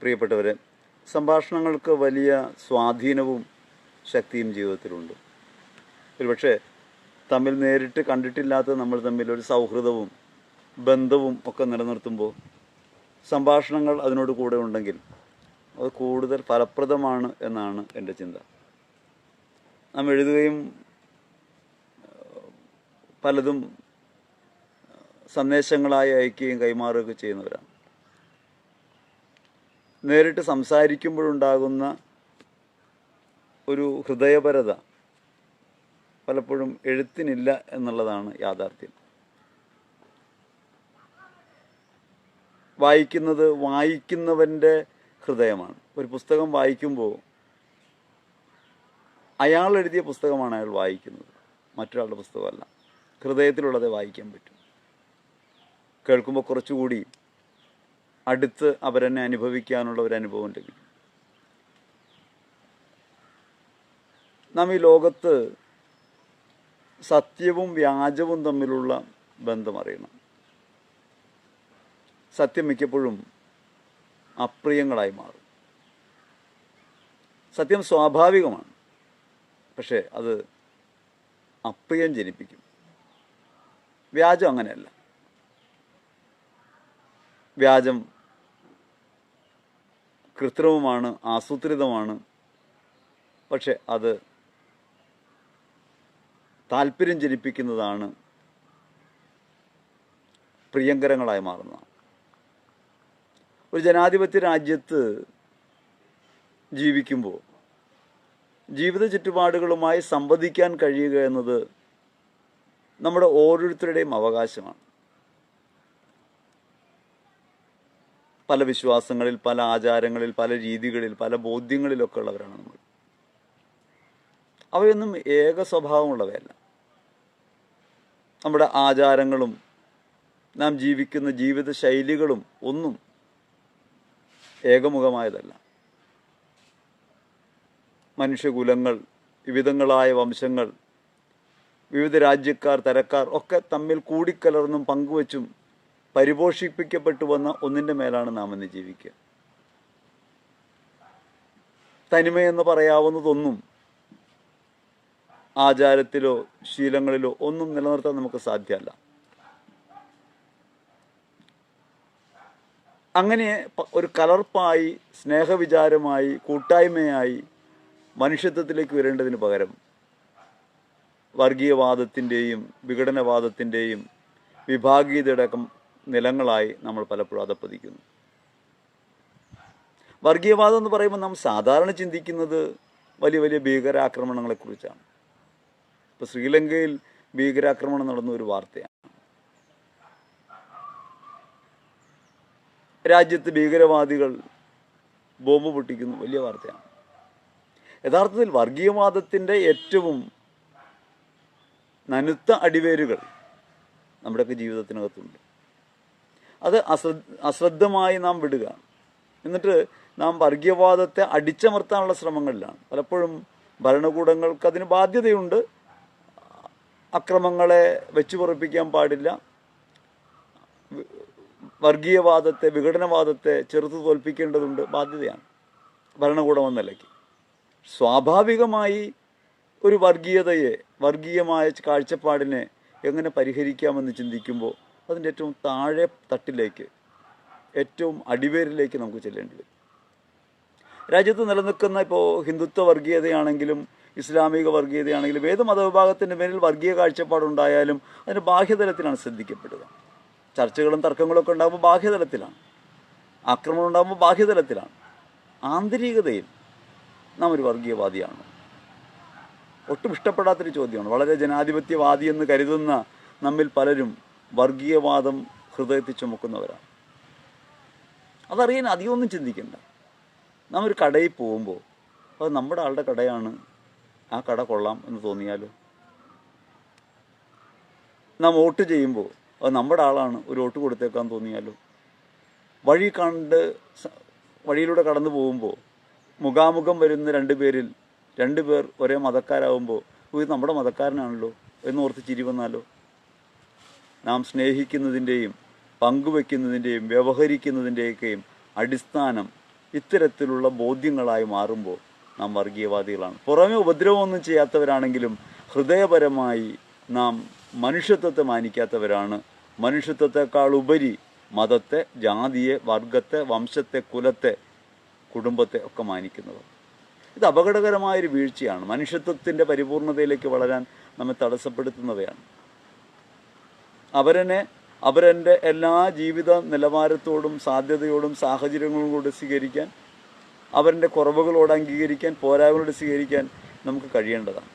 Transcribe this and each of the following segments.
പ്രിയപ്പെട്ടവരെ സംഭാഷണങ്ങൾക്ക് വലിയ സ്വാധീനവും ശക്തിയും ജീവിതത്തിലുണ്ട്. ഒരുപക്ഷെ തമ്മിൽ നേരിട്ട് കണ്ടിട്ടില്ലാത്ത നമ്മൾ തമ്മിൽ ഒരു സൗഹൃദവും ബന്ധവും ഒക്കെ നിലനിർത്തുമ്പോൾ സംഭാഷണങ്ങൾ അതിനോട് കൂടെ ഉണ്ടെങ്കിൽ അത് കൂടുതൽ ഫലപ്രദമാണ് എന്നാണ് എന്റെ ചിന്ത. നാം എഴുതുകയും പലതും സന്ദേശങ്ങളായി അയക്കുകയും കൈമാറുകയൊക്കെ ചെയ്യുന്നവരാണ്. നേരിട്ട് സംസാരിക്കുമ്പോഴുണ്ടാകുന്ന ഒരു ഹൃദയപരത പലപ്പോഴും എഴുത്തിനില്ല എന്നുള്ളതാണ് യാഥാർത്ഥ്യം. വായിക്കുന്നത് വായിക്കുന്നവന്റെ ഹൃദയമാണ്. ഒരു പുസ്തകം വായിക്കുമ്പോൾ അയാൾ എഴുതിയ പുസ്തകമാണ് അയാൾ വായിക്കുന്നത്. മറ്റൊരാളുടെ പുസ്തകമല്ല. ഹൃദയത്തിലുള്ളതേ വായിക്കാൻ പറ്റും. കേൾക്കുമ്പോൾ കുറച്ചുകൂടി അടുത്ത് അവരെന്നെ അനുഭവിക്കാനുള്ള ഒരു അനുഭവം ലഭിക്കും നാം ഈ ലോകത്ത് സത്യവും വ്യാജവും തമ്മിലുള്ള ബന്ധം അറിയണം. സത്യം മിക്കപ്പോഴും അപ്രിയങ്ങളായി മാറും. സത്യം സ്വാഭാവികമാണ് പക്ഷേ അത് അപ്രിയം ജനിപ്പിക്കും. വ്യാജം അങ്ങനെയല്ല. വ്യാജം കൃത്രിമമാണ് ആസൂത്രിതമാണ്. പക്ഷെ അത് താല്പര്യം ജനിപ്പിക്കുന്നതാണ് പ്രിയങ്കരങ്ങളായി മാറുന്ന ഒരു ജനാധിപത്യ രാജ്യത്ത് ജീവിക്കുമ്പോൾ ജീവിത ചുറ്റുപാടുകളുമായി സംവദിക്കാൻ കഴിയുക എന്നത് നമ്മുടെ ഓരോരുത്തരുടെയും അവകാശമാണ്. പല വിശ്വാസങ്ങളിൽ പല ആചാരങ്ങളിൽ പല രീതികളിൽ പല ബോധ്യങ്ങളിലൊക്കെ ഉള്ളവരാണ് നമ്മൾ. അവയൊന്നും ഏക സ്വഭാവമുള്ളവയല്ല. നമ്മുടെ ആചാരങ്ങളും നാം ജീവിക്കുന്ന ജീവിത ശൈലികളും ഒന്നും ഏകമുഖമായതല്ല. മനുഷ്യകുലങ്ങൾ വിവിധങ്ങളായ വംശങ്ങൾ വിവിധ രാജ്യക്കാർ തരക്കാർ ഒക്കെ തമ്മിൽ കൂടിക്കലർന്നും പങ്കുവച്ചും പരിപോഷിപ്പിക്കപ്പെട്ടു വന്ന ഒന്നിന്റെ മേലാണ് നാം ഇന്ന് ജീവിക്കുക. തനിമയെന്ന് പറയാവുന്നതൊന്നും ആചാരത്തിലോ ശീലങ്ങളിലോ ഒന്നും നിലനിർത്താൻ നമുക്ക് സാധ്യമല്ല. അങ്ങനെ ഒരു കലർപ്പായി സ്നേഹവിചാരമായി കൂട്ടായ്മയായി മനുഷ്യത്വത്തിലേക്ക് വരേണ്ടതിന് പകരം വർഗീയവാദത്തിന്റെയും വിഘടനവാദത്തിന്റെയും വിഭാഗീയതയുടെ നിലങ്ങളായി നമ്മൾ പലപ്പോഴും അതപ്പതിക്കുന്നു. വർഗീയവാദം എന്ന് പറയുമ്പോൾ നാം സാധാരണ ചിന്തിക്കുന്നത് വലിയ വലിയ ഭീകരാക്രമണങ്ങളെക്കുറിച്ചാണ്. ഇപ്പോൾ ശ്രീലങ്കയിൽ ഭീകരാക്രമണം നടന്ന ഒരു വാർത്തയാണ്. രാജ്യത്ത് ഭീകരവാദികൾ ബോംബ് പൊട്ടിക്കുന്നു വലിയ വാർത്തയാണ്. യഥാർത്ഥത്തിൽ വർഗീയവാദത്തിന്റെ ഏറ്റവും നനുത്ത അടിവേരുകൾ നമ്മുടെയൊക്കെ ജീവിതത്തിനകത്തുണ്ട്. അത് അശ്രദ്ധ അശ്രദ്ധമായി നാം വിടുക. എന്നിട്ട് നാം വർഗീയവാദത്തെ അടിച്ചമർത്താനുള്ള ശ്രമങ്ങളിലാണ്. പലപ്പോഴും ഭരണകൂടങ്ങൾക്ക് അതിന് ബാധ്യതയുണ്ട്. അക്രമങ്ങളെ വെച്ചു പൊറപ്പിക്കാൻ പാടില്ല. വർഗീയവാദത്തെ വിഘടനവാദത്തെ ചെറുത്തു തോൽപ്പിക്കേണ്ടതുണ്ട്. ബാധ്യതയാണ് ഭരണകൂടം എന്ന നിലയ്ക്ക്. സ്വാഭാവികമായി ഒരു വർഗീയതയെ വർഗീയമായ കാഴ്ചപ്പാടിനെ എങ്ങനെ പരിഹരിക്കാമെന്ന് ചിന്തിക്കുമ്പോൾ അതിന്റെ ഏറ്റവും താഴെ തട്ടിലേക്ക് ഏറ്റവും അടിവേരിലേക്ക് നമുക്ക് ചെല്ലേണ്ടി വരും. രാജ്യത്ത് നിലനിൽക്കുന്ന ഇപ്പോൾ ഹിന്ദുത്വ വർഗീയതയാണെങ്കിലും ഇസ്ലാമിക വർഗീയതയാണെങ്കിലും ഏത് മതവിഭാഗത്തിന്റെ പേരിൽ വർഗീയ കാഴ്ചപ്പാടുണ്ടായാലും അതിന് ബാഹ്യതലത്തിലാണ് ശ്രദ്ധിക്കപ്പെടുക. ചർച്ചകളും തർക്കങ്ങളൊക്കെ ഉണ്ടാകുമ്പോൾ ബാഹ്യതലത്തിലാണ്. ആക്രമണം ഉണ്ടാകുമ്പോൾ ബാഹ്യതലത്തിലാണ്. ആന്തരികതയിൽ നാം ഒരു വർഗീയവാദിയാണ്. ഒട്ടും ഇഷ്ടപ്പെടാത്തൊരു ചോദ്യമാണ്. വളരെ ജനാധിപത്യവാദി എന്ന് കരുതുന്ന നമ്മിൽ പലരും വർഗീയവാദം ഹൃദയത്തിൽ ചുമക്കുന്നവരാണ്. അതറിയാൻ അധികമൊന്നും ചിന്തിക്കണ്ട. നാം ഒരു കടയിൽ പോകുമ്പോൾ അത് നമ്മുടെ ആളുടെ കടയാണ്. ആ കട കൊള്ളാം എന്ന് തോന്നിയാലോ? നാം വോട്ട് ചെയ്യുമ്പോൾ അത് നമ്മുടെ ആളാണ്. ഒരു വോട്ട് കൊടുത്തേക്കാൻ തോന്നിയാലോ? വഴി കണ്ട് വഴിയിലൂടെ കടന്നു പോകുമ്പോൾ മുഖാമുഖം വരുന്ന രണ്ട് പേരിൽ രണ്ട് പേർ ഒരേ മതക്കാരാകുമ്പോൾ "ഓ, ഇത് നമ്മുടെ മതക്കാരനാണല്ലോ എന്ന് ഓർത്ത് ചിരി വന്നാലോ? നാം സ്നേഹിക്കുന്നതിന്റെയും പങ്കുവെക്കുന്നതിന്റെയും വ്യവഹരിക്കുന്നതിന്റെയൊക്കെയും അടിസ്ഥാനം ഇത്തരത്തിലുള്ള ബോധ്യങ്ങളായി മാറുമ്പോൾ നാം വർഗീയവാദികളാണ്. പുറമെ ഉപദ്രവമൊന്നും ചെയ്യാത്തവരാണെങ്കിലും ഹൃദയപരമായി നാം മനുഷ്യത്വത്തെ മാനിക്കാത്തവരാണ്. മനുഷ്യത്വത്തെക്കാൾ ഉപരി മതത്തെ ജാതിയെ വർഗത്തെ വംശത്തെ കുലത്തെ കുടുംബത്തെ ഒക്കെ മാനിക്കുന്നവർ. ഇത് അപകടകരമായൊരു വീഴ്ചയാണ്. മനുഷ്യത്വത്തിന്റെ പരിപൂർണതയിലേക്ക് വളരാൻ നമ്മെ തടസ്സപ്പെടുത്തുന്നവയാണ്. അവരനെ അവരെന്റെ എല്ലാ ജീവിത നിലവാരത്തോടും സാധ്യതയോടും സാഹചര്യങ്ങളും കൂടെ സ്വീകരിക്കാൻ അവരുടെ കുറവുകളോട് അംഗീകരിക്കാൻ പോരായ്മകളോട് സ്വീകരിക്കാൻ നമുക്ക് കഴിയേണ്ടതാണ്.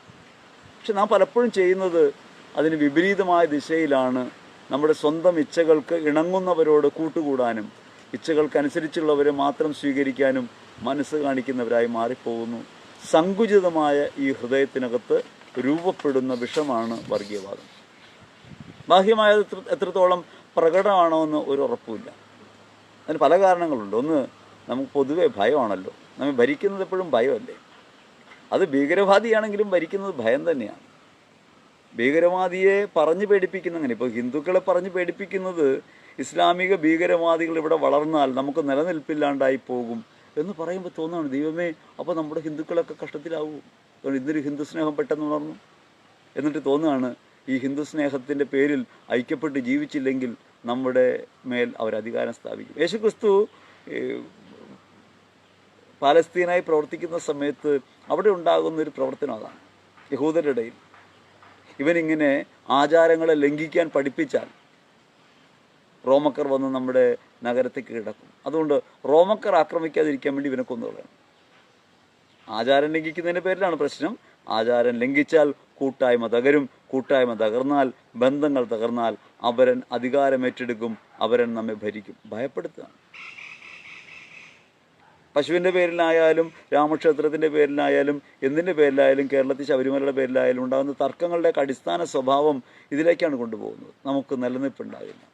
പക്ഷെ നാം പലപ്പോഴും ചെയ്യുന്നത് അതിന് വിപരീതമായ ദിശയിലാണ്. നമ്മുടെ സ്വന്തം ഇച്ഛകൾക്ക് ഇണങ്ങുന്നവരോട് കൂട്ടുകൂടാനും ഇച്ഛകൾക്കനുസരിച്ചുള്ളവരെ മാത്രം സ്വീകരിക്കാനും മനസ്സ് കാണിക്കുന്നവരായി മാറിപ്പോകുന്നു. സങ്കുചിതമായ ഈ ഹൃദയത്തിനകത്ത് രൂപപ്പെടുന്ന വിഷമാണ് വർഗീയവാദം. ബാഹ്യമായത് എത്ര എത്രത്തോളം പ്രകടമാണോ എന്ന് ഒരു ഉറപ്പുമില്ല. അതിന് പല കാരണങ്ങളുണ്ട്. ഒന്ന് നമുക്ക് പൊതുവേ ഭയമാണല്ലോ. നമ്മൾ ഭരിക്കുന്നത് എപ്പോഴും ഭയമല്ലേ? അത് ഭീകരവാദിയാണെങ്കിലും ഭരിക്കുന്നത് ഭയം തന്നെയാണ്. ഭീകരവാദിയെ പറഞ്ഞു പേടിപ്പിക്കുന്ന അങ്ങനെ ഇപ്പോൾ ഹിന്ദുക്കളെ പറഞ്ഞു പേടിപ്പിക്കുന്നത് ഇസ്ലാമിക ഭീകരവാദികൾ ഇവിടെ വളർന്നാൽ നമുക്ക് നിലനിൽപ്പില്ലാണ്ടായി പോകും എന്ന് പറയുമ്പോൾ തോന്നുകയാണ് ദൈവമേ അപ്പോൾ നമ്മുടെ ഹിന്ദുക്കളൊക്കെ കഷ്ടത്തിലാവും. ഇന്നൊരു ഹിന്ദു സ്നേഹം പെട്ടെന്ന് ഉണർന്നു. എന്നിട്ട് തോന്നുകയാണ് ഈ ഹിന്ദു സ്നേഹത്തിന്റെ പേരിൽ ഐക്യപ്പെട്ട് ജീവിച്ചില്ലെങ്കിൽ നമ്മുടെ മേൽ അവർ അധികാരം സ്ഥാപിക്കും. യേശുക്രിസ്തു പാലസ്തീനായി പ്രവർത്തിക്കുന്ന സമയത്ത് അവിടെ ഉണ്ടാകുന്ന ഒരു പ്രവർത്തനം അതാണ്. യഹൂദരുടെ ഇടയിൽ ഇവനിങ്ങനെ ആചാരങ്ങളെ ലംഘിക്കാൻ പഠിപ്പിച്ചാൽ റോമക്കർ വന്ന് നമ്മുടെ നഗരത്തെ കീഴടക്കും. അതുകൊണ്ട് റോമക്കർ ആക്രമിക്കാതിരിക്കാൻ വേണ്ടി ഇവനെ കൊന്നുകളയണം ആചാരം ലംഘിക്കുന്നതിന്റെ പേരിലാണ് പ്രശ്നം. ആചാരം ലംഘിച്ചാൽ കൂട്ടായ്മ തകരും കൂട്ടായ്മ തകർന്നാൽ ബന്ധങ്ങൾ തകർന്നാൽ അവരൻ അധികാരമേറ്റെടുക്കും അവരൻ നമ്മെ ഭരിക്കും. ഭയപ്പെടുത്തുക. പശുവിന്റെ പേരിലായാലും രാമക്ഷേത്രത്തിന്റെ പേരിലായാലും എന്തിന്റെ പേരിലായാലും കേരളത്തിൽ ശബരിമലയുടെ പേരിലായാലും ഉണ്ടാകുന്ന തർക്കങ്ങളുടെയൊക്കെ അടിസ്ഥാന സ്വഭാവം ഇതിലേക്കാണ് കൊണ്ടുപോകുന്നത്. നമുക്ക് നിലനിൽപ്പുണ്ടാകില്ല.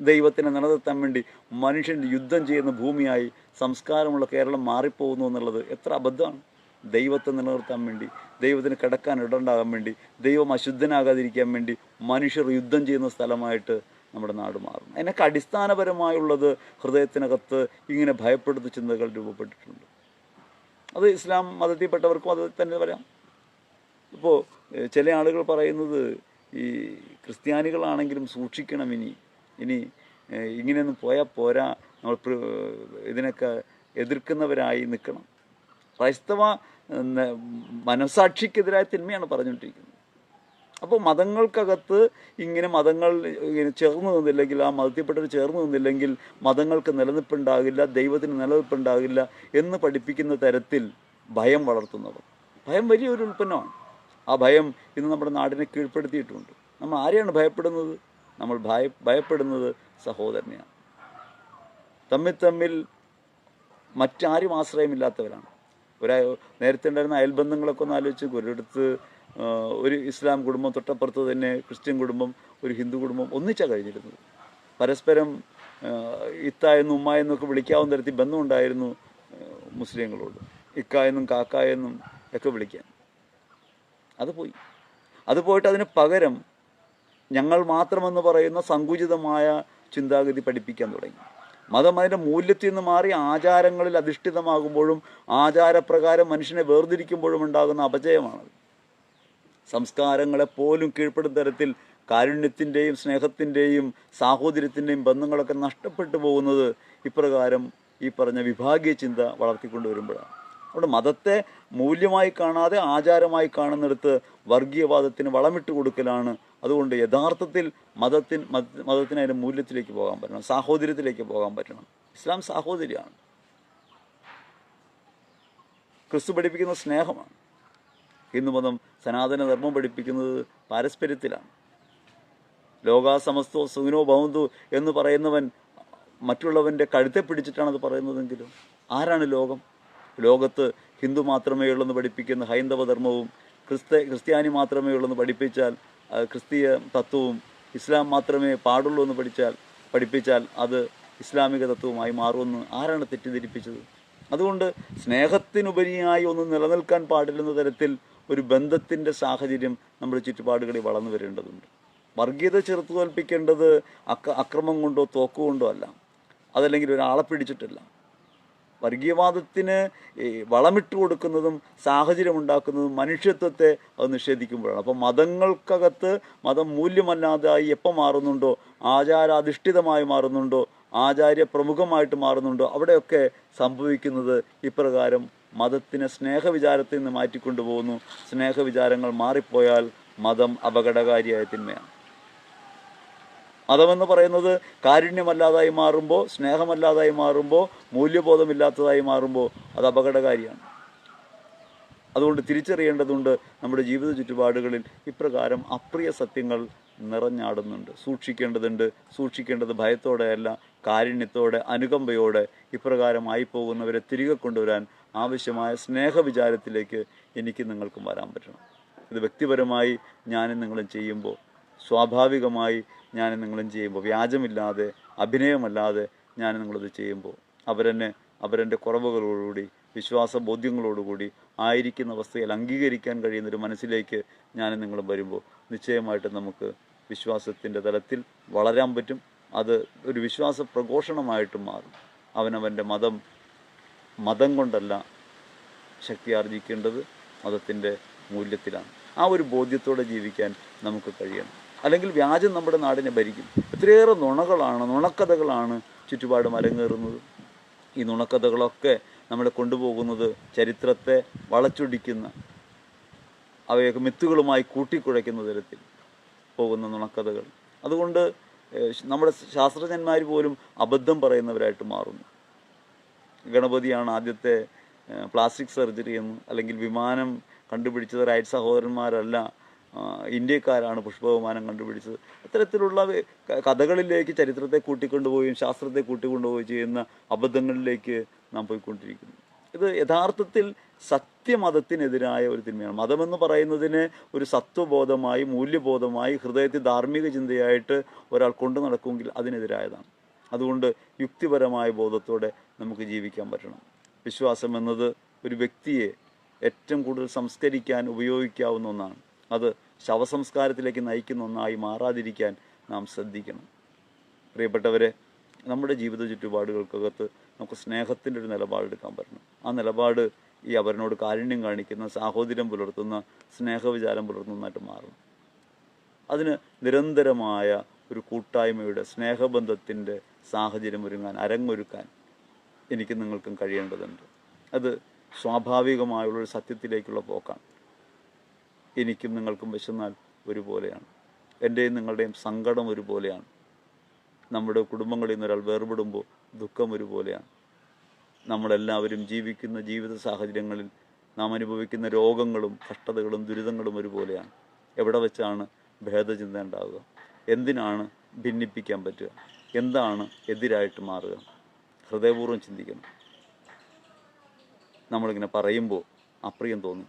ദൈവത്തിനെ നിലനിർത്താൻ വേണ്ടി മനുഷ്യൻ യുദ്ധം ചെയ്യുന്ന ഭൂമിയായി സംസ്കാരമുള്ള കേരളം മാറിപ്പോകുന്നു എന്നുള്ളത് എത്ര അബദ്ധമാണ്. ദൈവത്തെ നിലനിർത്താൻ വേണ്ടി ദൈവത്തിന് കിടക്കാൻ ഇടണ്ടാകാൻ വേണ്ടി ദൈവം അശുദ്ധനാകാതിരിക്കാൻ വേണ്ടി മനുഷ്യർ യുദ്ധം ചെയ്യുന്ന സ്ഥലമായിട്ട് നമ്മുടെ നാട് മാറും അതിനൊക്കെ അടിസ്ഥാനപരമായുള്ളത് ഹൃദയത്തിനകത്ത് ഇങ്ങനെ ഭയപ്പെടുത്ത ചിന്തകൾ രൂപപ്പെട്ടിട്ടുണ്ട്. അത് ഇസ്ലാം മതത്തിൽപ്പെട്ടവർക്കും അത് തന്നെ വരാം ഇപ്പോൾ ചില ആളുകൾ പറയുന്നത് ഈ ക്രിസ്ത്യാനികളാണെങ്കിലും സൂക്ഷിക്കണം ഇനി. ഇനി ഇങ്ങനെയൊന്നും പോയാൽ പോരാ. നമ്മൾ ഇതിനൊക്കെ എതിർക്കുന്നവരായി നിൽക്കണം. ക്രൈസ്തവ മനസാക്ഷിക്കെതിരായ തിന്മയാണ് പറഞ്ഞുകൊണ്ടിരിക്കുന്നത്. അപ്പോൾ മതങ്ങൾക്കകത്ത് ഇങ്ങനെ മതങ്ങൾ ഇങ്ങനെ ചേർന്ന് നിന്നില്ലെങ്കിൽ ആ മതത്തിൽപ്പെട്ടവർ ചേർന്ന് നിന്നില്ലെങ്കിൽ മതങ്ങൾക്ക് നിലനിൽപ്പുണ്ടാകില്ല ദൈവത്തിന് നിലനിൽപ്പുണ്ടാകില്ല എന്ന് പഠിപ്പിക്കുന്ന തരത്തിൽ ഭയം വളർത്തുന്നവർ. ഭയം വലിയൊരു ഉൽപ്പന്നമാണ്. ആ ഭയം ഇന്ന് നമ്മുടെ നാടിനെ കീഴ്പ്പെടുത്തിയിട്ടുണ്ട്. നമ്മൾ ആരെയാണ് ഭയപ്പെടുന്നത്? നമ്മൾ ഭയ ഭയപ്പെടുന്നത് സഹോദരനെയാണ്. തമ്മിൽ തമ്മിൽ മറ്റാരും ആശ്രയമില്ലാത്തവരാണ്. ഒരു നേരത്തെ ഉണ്ടായിരുന്ന അയൽബന്ധങ്ങളൊക്കെ ഒന്ന് ആലോചിച്ച് ഒരിടത്ത് ഒരു ഇസ്ലാം കുടുംബം തൊട്ടപ്പുറത്ത് തന്നെ ക്രിസ്ത്യൻ കുടുംബം ഒരു ഹിന്ദു കുടുംബം ഒന്നിച്ചാണ് കഴിഞ്ഞിരുന്നത്. പരസ്പരം ഇത്ത എന്നും ഉമ്മ എന്നൊക്കെ വിളിക്കാവുന്ന തരത്തിൽ ബന്ധമുണ്ടായിരുന്നു മുസ്ലിങ്ങളോട്. ഇക്ക എന്നും കാക്ക എന്നും ഒക്കെ വിളിക്കാൻ. അത് പോയി. അത് പോയിട്ട് അതിന് പകരം ഞങ്ങൾ മാത്രമെന്ന് പറയുന്ന സങ്കുചിതമായ ചിന്താഗതി പഠിപ്പിക്കാൻ തുടങ്ങി. മതം അതിന്റെ മൂല്യത്തിൽ നിന്ന് മാറി ആചാരങ്ങളിൽ അധിഷ്ഠിതമാകുമ്പോഴും ആചാരപ്രകാരം മനുഷ്യനെ വേർതിരിക്കുമ്പോഴും ഉണ്ടാകുന്ന അപജയമാണത്. സംസ്കാരങ്ങളെ പോലും കീഴ്പ്പെടും തരത്തിൽ കാരുണ്യത്തിന്റെയും സ്നേഹത്തിന്റെയും സാഹോദര്യത്തിന്റെയും ബന്ധങ്ങളൊക്കെ നഷ്ടപ്പെട്ടു പോകുന്നത് ഇപ്രകാരം ഈ പറഞ്ഞ വിഭാഗീയ ചിന്ത വളർത്തിക്കൊണ്ടുവരുമ്പോഴാണ് അതുകൊണ്ട് മതത്തെ മൂല്യമായി കാണാതെ ആചാരമായി കാണുന്നിടത്ത് വർഗീയവാദത്തിന് വളമിട്ട് കൊടുക്കലാണ് അതുകൊണ്ട് യഥാർത്ഥത്തിൽ മതത്തിന് മത- മതത്തിന് അതിന്റെ മൂല്യത്തിലേക്ക് പോകാൻ പറ്റണം സാഹോദര്യത്തിലേക്ക് പോകാൻ പറ്റണം. ഇസ്ലാം സാഹോദര്യമാണ്. ക്രിസ്തു പഠിപ്പിക്കുന്ന സ്നേഹമാണ്. ഹിന്ദുമതം സനാതന ധർമ്മം പഠിപ്പിക്കുന്നത് പാരസ്പര്യത്തിലാണ്. ലോകാസമസ്തോ സുഖനോ ഭവന്തു എന്ന് പറയുന്നവൻ മറ്റുള്ളവന്റെ കഴുത്തെ പിടിച്ചിട്ടാണ് അത് പറയുന്നതെങ്കിലും ആരാണ് ലോകം? ലോകത്ത് ഹിന്ദു മാത്രമേ ഉള്ളൂ എന്ന് പഠിപ്പിക്കുന്ന ഹൈന്ദവ ധർമ്മവും ക്രിസ്ത ക്രിസ്ത്യാനി മാത്രമേ ഉള്ളൂ എന്ന് പഠിപ്പിച്ചാൽ ക്രിസ്തീയ തത്വവും ഇസ്ലാം മാത്രമേ പാടുള്ളൂ എന്ന് പഠിച്ചാൽ പഠിപ്പിച്ചാൽ അത് ഇസ്ലാമിക തത്വമായി മാറുമെന്ന് ആരാണ് തെറ്റിദ്ധരിപ്പിച്ചത്? അതുകൊണ്ട് സ്നേഹത്തിനുപരിയായി ഒന്നും നിലനിൽക്കാൻ പാടില്ലെന്ന തരത്തിൽ ഒരു ബന്ധത്തിന്റെ സാഹചര്യം നമ്മുടെ ചുറ്റുപാടുകളിൽ വളർന്നു വരേണ്ടതുണ്ട്. വർഗീയത ചെറുത്തു തോൽപ്പിക്കേണ്ടത് അക്ര അക്രമം കൊണ്ടോ തോക്കുകൊണ്ടോ അല്ല. അതല്ലെങ്കിൽ ഒരാളെ പിടിച്ചിട്ടല്ല. വർഗീയവാദത്തിന് വളമിട്ട് കൊടുക്കുന്നതും സാഹചര്യം ഉണ്ടാക്കുന്നതും മനുഷ്യത്വത്തെ അത് നിഷേധിക്കുമ്പോഴാണ്. അപ്പം മതങ്ങൾക്കകത്ത് മതം മൂല്യമല്ലാതായി എപ്പോൾ മാറുന്നുണ്ടോ? ആചാരാധിഷ്ഠിതമായി മാറുന്നുണ്ടോ? ആചാര്യ പ്രമുഖമായിട്ട് മാറുന്നുണ്ടോ? അവിടെയൊക്കെ സംഭവിക്കുന്നത് ഇപ്രകാരം മതത്തിനെ സ്നേഹവിചാരത്തിൽ നിന്ന് മാറ്റിക്കൊണ്ടുപോകുന്നു. സ്നേഹവിചാരങ്ങൾ മാറിപ്പോയാൽ മതം അപകടകാരിയായ തിന്മയാണ്. മതമെന്ന് പറയുന്നത് കാരുണ്യമല്ലാതായി മാറുമ്പോൾ സ്നേഹമല്ലാതായി മാറുമ്പോൾ മൂല്യബോധമില്ലാത്തതായി മാറുമ്പോൾ അത് അപകടകാരിയാണ്. അതുകൊണ്ട് തിരിച്ചറിയേണ്ടതുണ്ട് നമ്മുടെ ജീവിത ചുറ്റുപാടുകളിൽ ഇപ്രകാരം അപ്രിയ സത്യങ്ങൾ നിറഞ്ഞാടുന്നുണ്ട്. സൂക്ഷിക്കേണ്ടതുണ്ട് സൂക്ഷിക്കേണ്ടത് ഭയത്തോടെയല്ല കാരുണ്യത്തോടെ അനുകമ്പയോടെ ഇപ്രകാരം ആയിപ്പോകുന്നവരെ തിരികെ കൊണ്ടുവരാൻ ആവശ്യമായ സ്നേഹവിചാരത്തിലേക്ക് എനിക്ക് നിങ്ങൾക്കും വരാൻ പറ്റണം. ഇത് വ്യക്തിപരമായി ഞാനും നിങ്ങളും ചെയ്യുമ്പോൾ സ്വാഭാവികമായി ഞാൻ നിങ്ങളും ചെയ്യുമ്പോൾ വ്യാജമില്ലാതെ അഭിനയമല്ലാതെ ഞാൻ നിങ്ങളത് ചെയ്യുമ്പോൾ അവരെന്നെ അവരെന്റെ കുറവുകളോടുകൂടി വിശ്വാസ ബോധ്യങ്ങളോടുകൂടി ആയിരിക്കുന്ന അവസ്ഥയിൽ അംഗീകരിക്കാൻ കഴിയുന്നൊരു മനസ്സിലേക്ക് ഞാൻ നിങ്ങളും വരുമ്പോൾ നിശ്ചയമായിട്ടും നമുക്ക് വിശ്വാസത്തിന്റെ തലത്തിൽ വളരാൻ പറ്റും. അത് ഒരു വിശ്വാസ പ്രഘോഷണമായിട്ട് മാറും. അവനവന്റെ മതം മതം കൊണ്ടല്ല ശക്തി ആർജിക്കേണ്ടത് മതത്തിന്റെ മൂല്യത്തിലാണ്. ആ ഒരു ബോധ്യത്തോടെ ജീവിക്കാൻ നമുക്ക് കഴിയണം. അല്ലെങ്കിൽ വ്യാജം നമ്മുടെ നാടിനെ ഭരിക്കും. എത്രയേറെ നുണകളാണ് നുണക്കഥകളാണ് ചുറ്റുപാടും അരങ്ങേറുന്നത്. ഈ നുണക്കഥകളൊക്കെ നമ്മളെ കൊണ്ടുപോകുന്നത് ചരിത്രത്തെ വളച്ചൊടിക്കുന്ന അവയൊക്കെ മിത്തുകളുമായി കൂട്ടിക്കുഴയ്ക്കുന്ന തരത്തിൽ പോകുന്ന നുണക്കഥകൾ. അതുകൊണ്ട് നമ്മുടെ ശാസ്ത്രജ്ഞന്മാർ പോലും അബദ്ധം പറയുന്നവരായിട്ട് മാറുന്നു. ഗണപതിയാണ് ആദ്യത്തെ പ്ലാസ്റ്റിക് സർജറി എന്ന് അല്ലെങ്കിൽ വിമാനം കണ്ടുപിടിച്ചത് റൈറ്റ് സഹോദരന്മാരല്ല ഇന്ത്യക്കാരാണ് പുഷ്പവിമാനം കണ്ടുപിടിച്ചത്. അത്തരത്തിലുള്ള കഥകളിലേക്ക് ചരിത്രത്തെ കൂട്ടിക്കൊണ്ടുപോവുകയും ശാസ്ത്രത്തെ കൂട്ടിക്കൊണ്ടുപോവുകയും ചെയ്യുന്ന അബദ്ധങ്ങളിലേക്ക് നാം പോയിക്കൊണ്ടിരിക്കുന്നു. ഇത് യഥാർത്ഥത്തിൽ സത്യമതത്തിനെതിരായ ഒരു തിന്മയാണ്. മതമെന്ന് പറയുന്നതിന് ഒരു സത്വബോധമായി മൂല്യബോധമായി ഹൃദയത്തിൽ ധാർമ്മിക ചിന്തയായിട്ട് ഒരാൾ കൊണ്ടു നടക്കുമെങ്കിൽ അതിനെതിരായതാണ്. അതുകൊണ്ട് യുക്തിപരമായ ബോധത്തോടെ നമുക്ക് ജീവിക്കാൻ പറ്റണം. വിശ്വാസം എന്നത് ഒരു വ്യക്തിയെ ഏറ്റവും കൂടുതൽ സംസ്കരിക്കാൻ ഉപയോഗിക്കാവുന്ന ഒന്നാണ്. അത് ശവസംസ്കാരത്തിലേക്ക് നയിക്കുന്ന ഒന്നായി മാറാതിരിക്കാൻ നാം ശ്രദ്ധിക്കണം. പ്രിയപ്പെട്ടവരെ നമ്മുടെ ജീവിത ചുറ്റുപാടുകൾക്കകത്ത് നമുക്ക് സ്നേഹത്തിന്റെ ഒരു നിലപാടെടുക്കാൻ പറ്റണം. ആ നിലപാട് ഈ അവരനോട് കാരുണ്യം കാണിക്കുന്ന സാഹോദര്യം പുലർത്തുന്ന സ്നേഹവിചാരം പുലർത്തുന്നതായിട്ട് മാറണം. അതിന് നിരന്തരമായ ഒരു കൂട്ടായ്മയുടെ സ്നേഹബന്ധത്തിന്റെ സാഹചര്യം ഒരുങ്ങാൻ അരങ്ങൊരുക്കാൻ എനിക്ക് നിങ്ങൾക്കും കഴിയേണ്ടതുണ്ട്. അത് സ്വാഭാവികമായുള്ളൊരു സത്യത്തിലേക്കുള്ള പോക്കാണ്. എനിക്കും നിങ്ങൾക്കും വിശന്നാൽ ഒരുപോലെയാണ്. എന്റെയും നിങ്ങളുടെയും സങ്കടം ഒരുപോലെയാണ്. നമ്മുടെ കുടുംബങ്ങളിൽ നിന്ന് ഒരാൾ വേർപെടുമ്പോൾ ദുഃഖം ഒരുപോലെയാണ്. നമ്മളെല്ലാവരും ജീവിക്കുന്ന ജീവിത സാഹചര്യങ്ങളിൽ നാം അനുഭവിക്കുന്ന രോഗങ്ങളും കഷ്ടതകളും ദുരിതങ്ങളും ഒരുപോലെയാണ്. എവിടെ വെച്ചാണ് ഭേദചിന്ത ഉണ്ടാവുക? എന്തിനാണ് ഭിന്നിപ്പിക്കാൻ പറ്റുക? എന്താണ് എതിരായിട്ട് മാറുക? ഹൃദയപൂർവം ചിന്തിക്കണം. നമ്മളിങ്ങനെ പറയുമ്പോൾ അപ്രിയം തോന്നും.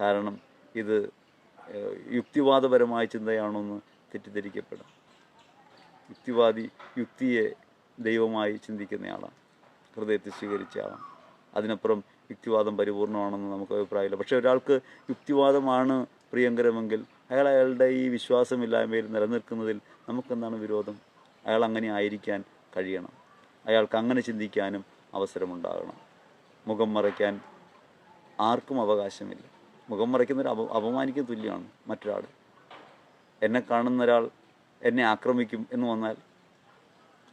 കാരണം ഇത് യുക്തിവാദപരമായ ചിന്തയാണോ എന്ന് തെറ്റിദ്ധരിക്കപ്പെടാം. യുക്തിവാദി യുക്തിയെ ദൈവമായി ചിന്തിക്കുന്നയാളാണ് ഹൃദയത്തിൽ സ്വീകരിച്ച ആളാണ്. അതിനപ്പുറം യുക്തിവാദം പരിപൂർണമാണെന്ന് നമുക്ക് അഭിപ്രായമില്ല. പക്ഷേ ഒരാൾക്ക് യുക്തിവാദമാണ് പ്രിയങ്കരമെങ്കിൽ അയാൾ അയാളുടെ ഈ വിശ്വാസമില്ലായ്മയിൽ നിലനിൽക്കുന്നതിൽ നമുക്കെന്താണ് വിരോധം? അയാൾ അങ്ങനെ ആയിരിക്കാൻ കഴിയണം. അയാൾക്ക് അങ്ങനെ ചിന്തിക്കാനും അവസരമുണ്ടാകണം. മുഖം മറയ്ക്കാൻ ആർക്കും അവകാശമില്ല. മുഖം മറയ്ക്കുന്നൊരു അപ അപമാനിക്കുന്ന തുല്യമാണ് മറ്റൊരാൾ. എന്നെ കാണുന്ന ഒരാൾ എന്നെ ആക്രമിക്കും എന്ന് വന്നാൽ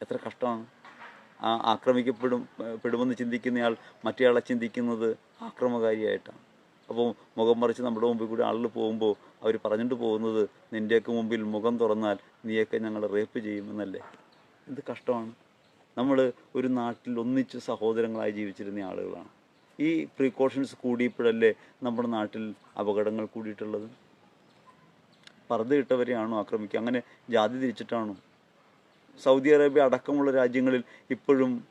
എത്ര കഷ്ടമാണ്. ആ ആക്രമിക്കപ്പെടും പെടുമെന്ന് ചിന്തിക്കുന്നയാൾ മറ്റേയാളെ ചിന്തിക്കുന്നത് ആക്രമകാരിയായിട്ടാണ്. അപ്പോൾ മുഖം മറിച്ച് നമ്മുടെ മുമ്പിൽ കൂടി ആളിൽ പോകുമ്പോൾ അവർ പറഞ്ഞിട്ട് പോകുന്നത് നിന്റെയൊക്കെ മുമ്പിൽ മുഖം തുറന്നാൽ നീയൊക്കെ ഞങ്ങൾ റേപ്പ് ചെയ്യുമെന്നല്ലേ എന്ത് കഷ്ടമാണ്. നമ്മൾ ഒരു നാട്ടിൽ ഒന്നിച്ച് സഹോദരങ്ങളായി ജീവിച്ചിരുന്ന ആളുകളാണ്. ഈ പ്രീക്കോഷൻസ് കൂടിയപ്പോഴല്ലേ നമ്മുടെ നാട്ടിൽ അപകടങ്ങൾ കൂടിയിട്ടുള്ളത്? പർദ്ദയിട്ടവരെയാണോ ആക്രമിക്കുക? അങ്ങനെ ജാതി തിരിച്ചിട്ടാണോ? സൗദി അറേബ്യ അടക്കമുള്ള രാജ്യങ്ങളിൽ ഇപ്പോഴും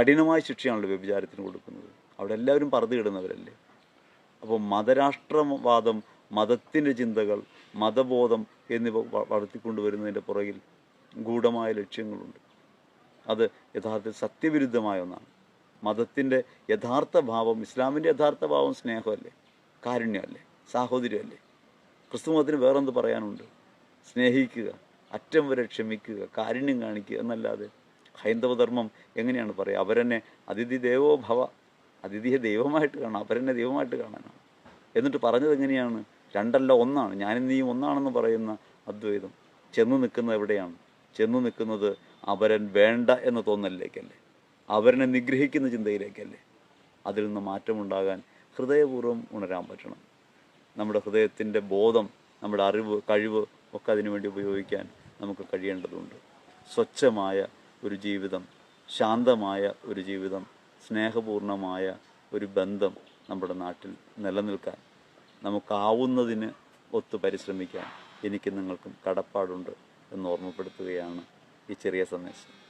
കഠിനമായ ശിക്ഷയാണല്ലോ വ്യഭിചാരത്തിന് കൊടുക്കുന്നത്. അവിടെ എല്ലാവരും പർദ്ദയിടുന്നവരല്ലേ അപ്പോൾ മതരാഷ്ട്രവാദം മതത്തിന്റെ ചിന്തകൾ മതബോധം എന്നിവ വളർത്തിക്കൊണ്ടുവരുന്നതിന്റെ പുറകിൽ ഗൂഢമായ ലക്ഷ്യങ്ങളുണ്ട്. അത് യഥാർത്ഥത്തിൽ സത്യവിരുദ്ധമായ ഒന്നാണ്. മതത്തിന്റെ യഥാർത്ഥ ഭാവം ഇസ്ലാമിന്റെ യഥാർത്ഥ ഭാവം സ്നേഹമല്ലേ? കാരുണ്യമല്ലേ? സാഹോദര്യമല്ലേ? ക്രിസ്തു മതത്തിന് വേറെന്ത് പറയാനുണ്ട്? സ്നേഹിക്കുക അറ്റം വരെ ക്ഷമിക്കുക കാരുണ്യം കാണിക്കുക എന്നല്ലാതെ ഹൈന്ദവധർമ്മം എങ്ങനെയാണ് പറയുക? അവരെന്നെ അതിഥി ദേവോ ഭവ അതിഥിയെ ദൈവമായിട്ട് കാണാം അവരെന്നെ ദൈവമായിട്ട് കാണാനാണ്. എന്നിട്ട് പറഞ്ഞത് എങ്ങനെയാണ്? രണ്ടല്ല ഒന്നാണ്. ഞാനും നീയും ഒന്നാണെന്ന് പറയുന്ന അദ്വൈതം. ചെന്ന് നിൽക്കുന്നത് എവിടെയാണ്? ചെന്ന് നിൽക്കുന്നത് അവരൻ വേണ്ട എന്ന് തോന്നലിലേക്കല്ലേ? അവരനെ നിഗ്രഹിക്കുന്ന ചിന്തയിലേക്കല്ലേ? അതിൽ നിന്ന് മാറ്റമുണ്ടാകാൻ ഹൃദയപൂർവം ഉണരാൻ പറ്റണം. നമ്മുടെ ഹൃദയത്തിന്റെ ബോധം നമ്മുടെ അറിവ് കഴിവ് ഒക്കെ അതിനുവേണ്ടി ഉപയോഗിക്കാൻ നമുക്ക് കഴിയേണ്ടതുണ്ട്. സ്വച്ഛമായ ഒരു ജീവിതം ശാന്തമായ ഒരു ജീവിതം സ്നേഹപൂർണമായ ഒരു ബന്ധം നമ്മുടെ നാട്ടിൽ നിലനിൽക്കാൻ നമുക്കാവുന്നതിന് ഒത്തു പരിശ്രമിക്കാൻ എനിക്ക് നിങ്ങൾക്കും കടപ്പാടുണ്ട് എന്ന് ഓർമ്മപ്പെടുത്തുകയാണ് ഈ ചെറിയ സന്ദേശം.